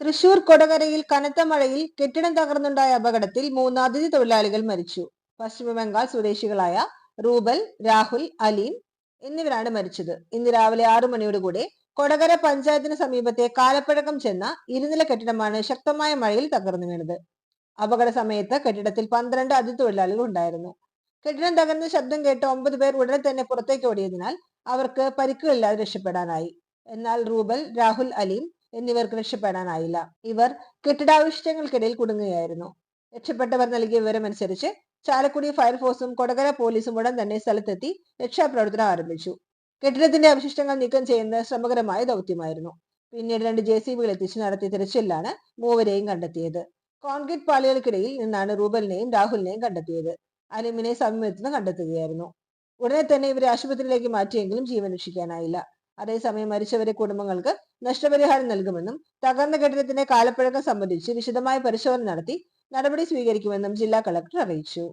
തൃശൂർ കൊടകരയിൽ കനത്ത മഴയിൽ കെട്ടിടം തകർന്നുണ്ടായ അപകടത്തിൽ മൂന്ന് അതിഥി തൊഴിലാളികൾ മരിച്ചു. പശ്ചിമ ബംഗാൾ സ്വദേശികളായ റൂബൽ രാഹുൽ അലീം എന്നിവരാണ് മരിച്ചത്. ഇന്ന് രാവിലെ ആറു മണിയോടുകൂടെ കൊടകര പഞ്ചായത്തിന് സമീപത്തെ കാലപ്പഴക്കം ചെന്ന ഇരുനില കെട്ടിടമാണ് ശക്തമായ മഴയിൽ തകർന്നു വീണത്. അപകട സമയത്ത് കെട്ടിടത്തിൽ പന്ത്രണ്ട് അതിഥി തൊഴിലാളികൾ ഉണ്ടായിരുന്നു. കെട്ടിടം തകർന്ന ശബ്ദം കേട്ട് ഒമ്പത് പേർ ഉടനെ തന്നെ പുറത്തേക്ക് ഓടിയതിനാൽ അവർക്ക് പരിക്കുകളില്ലാതെ രക്ഷപ്പെടാനായി. എന്നാൽ റൂബൽ രാഹുൽ അലീം എന്നിവർക്ക് രക്ഷപ്പെടാനായില്ല. ഇവർ കെട്ടിടാവശിഷ്ടങ്ങൾക്കിടയിൽ കുടുങ്ങുകയായിരുന്നു. രക്ഷപ്പെട്ടവർ നൽകിയ വിവരമനുസരിച്ച് ചാലക്കുടി ഫയർഫോഴ്സും കൊടകര പോലീസും ഉടൻ തന്നെ സ്ഥലത്തെത്തി രക്ഷാപ്രവർത്തനം ആരംഭിച്ചു. കെട്ടിടത്തിന്റെ അവശിഷ്ടങ്ങൾ നീക്കം ചെയ്യുന്നത് ശ്രമകരമായ ദൗത്യമായിരുന്നു. പിന്നീട് രണ്ട് ജെ സി ബികൾ എത്തിച്ച് നടത്തിയ തിരച്ചിലാണ് മൂവരെയും കണ്ടെത്തിയത്. കോൺക്രീറ്റ് പാളികൾക്കിടയിൽ നിന്നാണ് റൂബലിനെയും രാഹുലിനെയും കണ്ടെത്തിയത്. അലിമിനെ സമീപത്തുനിന്ന് കണ്ടെത്തുകയായിരുന്നു. ഉടനെ തന്നെ ഇവരെ ആശുപത്രിയിലേക്ക് മാറ്റിയെങ്കിലും ജീവൻ രക്ഷിക്കാനായില്ല. അതേസമയം മരിച്ചവരെ കുടുംബങ്ങൾക്ക് നഷ്ടപരിഹാരം നൽകുമെന്നും തകർന്ന കെട്ടിടത്തിന്റെ കാലപ്പഴക്കം സംബന്ധിച്ച് വിശദമായ പരിശോധന നടത്തി നടപടി സ്വീകരിക്കുമെന്നും ജില്ലാ കളക്ടർ അറിയിച്ചു.